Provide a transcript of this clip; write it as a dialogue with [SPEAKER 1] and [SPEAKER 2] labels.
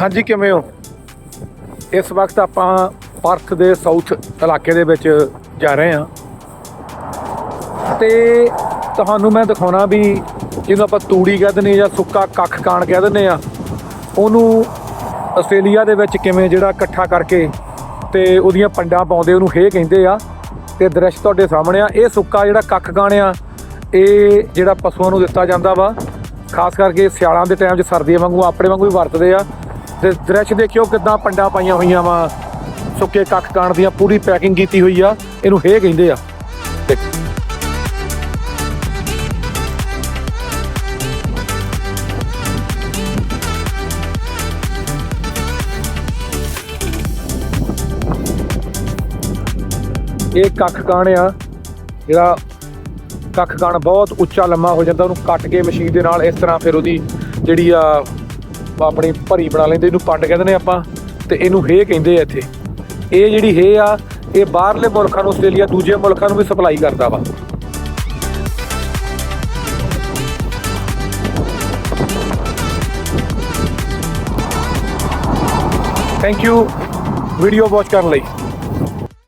[SPEAKER 1] ਹਾਂਜੀ, ਕਿਵੇਂ ਹੋ? ਇਸ ਵਕਤ ਆਪਾਂ ਪਰਥ ਦੇ ਸਾਊਥ ਇਲਾਕੇ ਦੇ ਵਿੱਚ ਜਾ ਰਹੇ ਹਾਂ। ਤੇ ਤੁਹਾਨੂੰ ਮੈਂ ਦਿਖਾਉਣਾ ਵੀ ਜਿਹਨੂੰ ਆਪਾਂ ਤੂੜੀ ਕਹਿ ਦਿੰਦੇ ਜਾਂ ਸੁੱਕਾ ਕੱਖ ਕਾਣ ਕਹਿ ਦਿੰਦੇ ਆ ਉਹਨੂੰ ਆਸਟ੍ਰੇਲੀਆ ਦੇ ਵਿੱਚ ਕਿਵੇਂ ਜਿਹੜਾ ਇਕੱਠਾ ਕਰਕੇ ਤੇ ਉਹਦੀਆਂ ਪੰਡਾਂ ਪਾਉਂਦੇ, ਉਹਨੂੰ ਹੇ ਕਹਿੰਦੇ ਆ। ਤੇ ਦ੍ਰਿਸ਼ ਤੁਹਾਡੇ ਸਾਹਮਣੇ ਆ, ਇਹ ਸੁੱਕਾ ਜਿਹੜਾ ਕੱਖ ਕਾਣ ਆ, ਇਹ ਜਿਹੜਾ ਪਸ਼ੂਆਂ ਨੂੰ ਦਿੱਤਾ ਜਾਂਦਾ ਵਾ। ਖਾਸ ਕਰਕੇ ਸਿਆਲਾਂ ਦੇ ਟਾਈਮ 'ਚ ਸਰਦੀਆਂ ਵਾਂਗੂ, ਆਪਣੇ ਵਾਂਗੂ ਵੀ ਵਰਤਦੇ ਆ। ਤੇ ਦ੍ਰਿਸ਼ ਦੇਖਿਓ ਕਿਦਾਂ ਪੰਡਾਂ ਪਾਈਆਂ ਹੋਈਆਂ ਵਾ। ਸੁੱਕੇ ਕੱਖ ਕਾਣ ਦੀਆਂ ਪੂਰੀ ਪੈਕਿੰਗ ਕੀਤੀ ਹੋਈ ਆ। ਇਹਨੂੰ ਹੇ ਕਹਿੰਦੇ ਆ। ਇਹ ਕੱਖ ਕਾਣ ਆ। ਜਿਹੜਾ ਕੱਖ ਕਾਣ ਬਹੁਤ ਉੱਚਾ ਲੰਮਾ ਹੋ ਜਾਂਦਾ, ਉਹਨੂੰ ਕੱਟ ਕੇ ਮਸ਼ੀਨ ਦੇ ਨਾਲ ਇਸ ਤਰ੍ਹਾਂ ਫਿਰ ਉਹਦੀ ਜਿਹੜੀ ਆ ਆਪਣੀ ਭਰੀ ਬਣਾ ਲੈਂਦੇ, ਇਹਨੂੰ ਪੰਡ ਕਹਿੰਦੇ ਨੇ ਆਪਾਂ, ਤੇ ਇਹਨੂੰ ਹੇ ਕਹਿੰਦੇ ਆ ਇੱਥੇ। ਇਹ ਜਿਹੜੀ ਹੇ ਆ, ਇਹ ਬਾਹਰਲੇ ਮੁਲਕਾਂ ਨੂੰ, ਆਸਟ੍ਰੇਲੀਆ ਦੂਜੇ ਮੁਲਕਾਂ ਨੂੰ ਵੀ ਸਪਲਾਈ ਕਰਦਾ ਵਾ। ਥੈਂਕ ਯੂ ਵੀਡੀਓ ਵਾਚ ਕਰਨ ਲਈ।